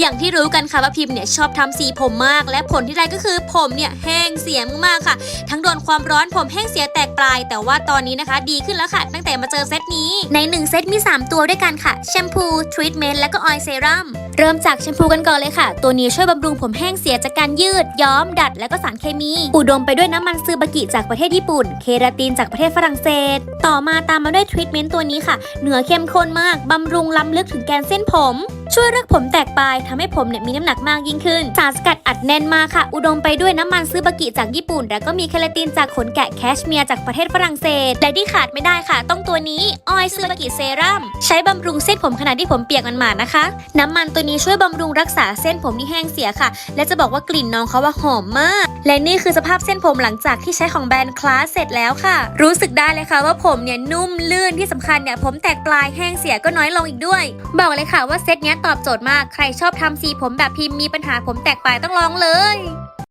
อย่างที่รู้กันค่ะว่าพิมพ์เนี่ยชอบทำสีผมมาก และผลที่ได้ก็คือผมเนี่ยแห้งเสียมากๆค่ะ ทั้งโดนความร้อนผมแห้งเสียแตกปลาย แต่ว่าตอนนี้นะคะ ดีขึ้นแล้วค่ะ ตั้งแต่มาเจอเซตนี้ใน 1 เซตมี 3 ตัวด้วยกันค่ะแชมพูทรีทเมนต์และก็ออยล์เซรั่มเริ่มจากแชมพูกันก่อนเลยค่ะ ตัวนี้ช่วยบำรุงผมแห้งเสียจากการยืด ย้อม ดัด และก็สารเคมี อุดมไปด้วยน้ำมันซือบากิจากประเทศญี่ปุ่น เคราตินจากประเทศฝรั่งเศส ต่อมาตามมาด้วยทรีทเมนต์ตัวนี้ค่ะ เนื้อเข้มข้นมากบำรุงล้ำลึกถึงแกนเส้นผม ช่วยเลือกผมแตกปลายทำให้ผมเนี่ยมีน้ำหนักมากยิ่งขึ้น สารสกัดอัดแน่นมากค่ะ อุดมไปด้วยน้ำมันซื้อบากิจากญี่ปุ่น แล้วก็มีเคลาตินจากขนแกะแคชเมียร์จากประเทศฝรั่งเศส และที่ขาดไม่ได้ค่ะ ต้องตัวนี้ออยซื้อบากิเซรั่มใช้บำรุงเส้นผมขณะที่ผมเปียกมันหมาดๆนะคะ น้ำมันตัวนี้ช่วยบำรุงรักษาเส้นผมที่แห้งเสียค่ะ และจะบอกว่ากลิ่นน้องเขาว่าหอมมาก และนี่คือสภาพเส้นผมหลังจากที่ใช้ของแบรนด์คลาสเสร็จแล้วค่ะ รู้สึกได้เลยค่ะว่าผมเนี่ยนุ่มลื่นที่สำคัญเนี่ยผมแตกปลายแห้งเสียก็น้อยลงอีกด้วย บอกเลยค่ะว่าเซตเนี้ยตอบโจทย์มาก ใครชอบทำสีผมแบบพิมพ์มีปัญหาผมแตกปลายต้องลองเลย